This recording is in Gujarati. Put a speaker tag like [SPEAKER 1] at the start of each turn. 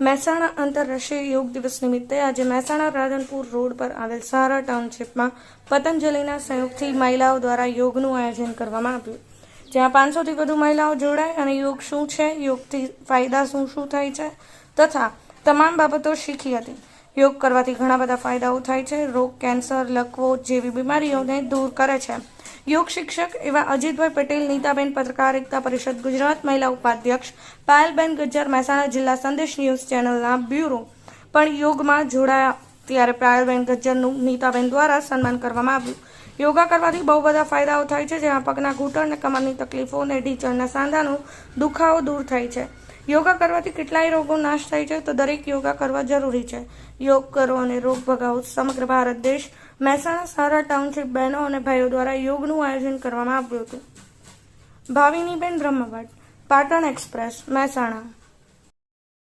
[SPEAKER 1] મહેસાણા આંતરરાષ્ટ્રીય યોગ દિવસ નિમિત્તે આજે મહેસાણા રાધનપુર રોડ પર આવેલ સારા ટાઉનશીપમાં પતંજલિના સંયોગથી મહિલાઓ દ્વારા યોગનું આયોજન કરવામાં આવ્યું. જ્યાં પાંચસોથી વધુ મહિલાઓ જોડાય અને યોગ શું છે, યોગથી ફાયદા શું શું થાય છે તથા તમામ બાબતો શીખી હતી. યોગ કરવાથી ઘણા બધા ફાયદાઓ થાય છે. રોગ, કેન્સર, લકવો જેવી બીમારીઓને દૂર કરે છે. યોગ શિક્ષક એવા અજીતભાઈ પટેલ, નીતાબેન પત્રકારિતા પરિષદ ગુજરાત, મહિલા ઉપાધ્યક્ષ, પાયલબેન ગજ્જર મહેસાણા જિલ્લા સંદેશ ન્યૂઝ ચેનલના બ્યુરો. પણ યોગમાં જોડાયા ત્યારે પાયલબેન ગજ્જરનું નીતાબેન દ્વારા સન્માન કરવામાં આવ્યું. યોગા કરવાથી બહુ બધા ફાયદાઓ થાય છે, જેમાં પગના ઘૂંટણ અને કમરની તકલીફો અને ઢીચણના સાંધાનો દુખાવો દૂર થાય છે. યોગા કરવાથી કેટલાય રોગો નાશ થાય છે, તો દરેક યોગા કરવા જરૂરી છે. યોગ કરો અને રોગ ભગાવો. સમગ્ર ભારત દેશ મહેસાણા, સારા ટાઉનશીપ બહેનો અને ભાઈઓ દ્વારા યોગનું આયોજન કરવામાં આવ્યું હતું. ભાવિનીબેન બ્રહ્મભટ્ટ, પાટણ એક્સપ્રેસ, મહેસાણા.